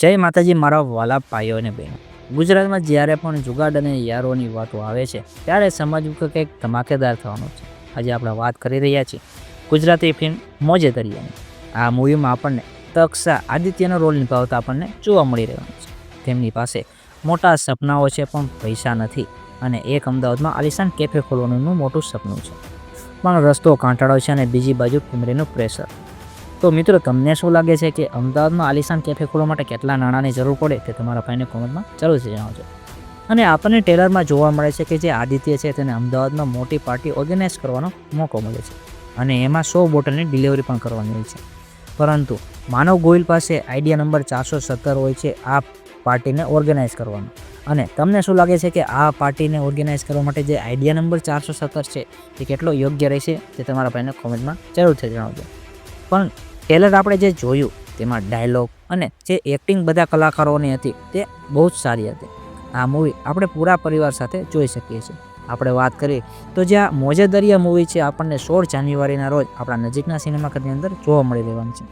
જય માતાજી, મારા વાલા ભાઈઓ અને બહેનો. ગુજરાતમાં જ્યારે પણ જુગાડ અને યારોની વાતો આવે છે, ત્યારે સમજવું કે કંઈક ધમાકેદાર થવાનું છે. આજે આપણે વાત કરી રહ્યા છીએ ગુજરાતી ફિલ્મ મોજે દરિયાની. આ મૂવીમાં આપણને તક્ષા આદિત્યનો રોલ નિભાવતા આપણને જોવા મળી રહ્યો છે. તેમની પાસે મોટા સપનાઓ છે, પણ પૈસા નથી અને એક અમદાવાદમાં આલિશાન કેફે ખોલવાનું મોટું સપનું છે. પણ રસ્તો કાંટાળો છે અને બીજી બાજુ ફેમિલીનું પ્રેશર તો મિત્રો, તમને શું લાગે છે કે અમદાવાદમાં આલિશાન કેફે ખોલવા માટે કેટલા નાણાંની જરૂર પડે તે તમારા ભાઈને કોમેન્ટમાં જરૂરથી જણાવજો. અને આપણને ટેલરમાં જોવા મળે છે કે જે આદિત્ય છે તેને અમદાવાદમાં મોટી પાર્ટી ઓર્ગેનાઇઝ કરવાનો મોકો મળે છે. અને એમાં સો બોટલની ડિલિવરી પણ કરવાની હોય છે. પરંતુ માનવ ગોયલ પાસે આઈડિયા નંબર ચારસો સત્તર હોય છે આ પાર્ટીને ઓર્ગેનાઇઝ કરવાનો. અને તમને શું લાગે છે કે આ પાર્ટીને ઓર્ગેનાઇઝ કરવા માટે જે આઈડિયા નંબર ચારસો સત્તર છે તે કેટલો યોગ્ય રહેશે તે તમારા ભાઈને કોમેન્ટમાં જરૂરથી જણાવજો. પણ ટેલર આપણે જે જોયું, તેમાં ડાયલોગ અને જે એક્ટિંગ બધા કલાકારોની હતી, તે બહુ જ સારી હતી. આ મૂવી આપણે પૂરા પરિવાર સાથે જોઈ શકીએ છીએ. આપણે વાત કરીએ તો જે આ મોજે દરિયા મૂવી છે, આપણને સોળ જાન્યુઆરીના રોજ આપણા નજીકના સિનેમાઘરની અંદર જોવા મળી રહેવાનું છે.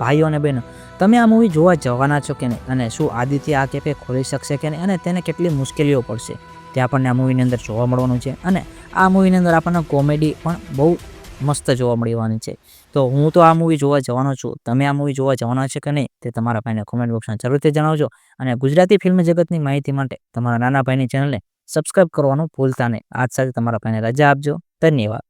ભાઈઓ અને બહેનો, તમે આ મૂવી જોવા જવાના છો કે નહીં? અને શું આદિત્ય આ કેફે ખોલી શકશે કે નહીં? અને તેને કેટલી મુશ્કેલીઓ પડશે? તે આપણને આ મૂવીની અંદર જોવા મળવાનું છે. અને આ મૂવીની અંદર આપણને કોમેડી પણ બહુ મસ્ત જોવા મળવાની છે. તો હું તો આ મૂવી જોવા જવાનો છું. તમે આ મૂવી જોવા જવાના છે કે નહીં તે તમારા ભાઈને કોમેન્ટ બોક્સમાં જરૂરથી જણાવજો. અને ગુજરાતી ફિલ્મ જગતની માહિતી માટે તમારા નાના ભાઈની ચેનલને સબસ્ક્રાઈબ કરવાનું ભૂલતા નહીં. આજ સાથે તમારા ભાઈને રજા આપજો. ધન્યવાદ.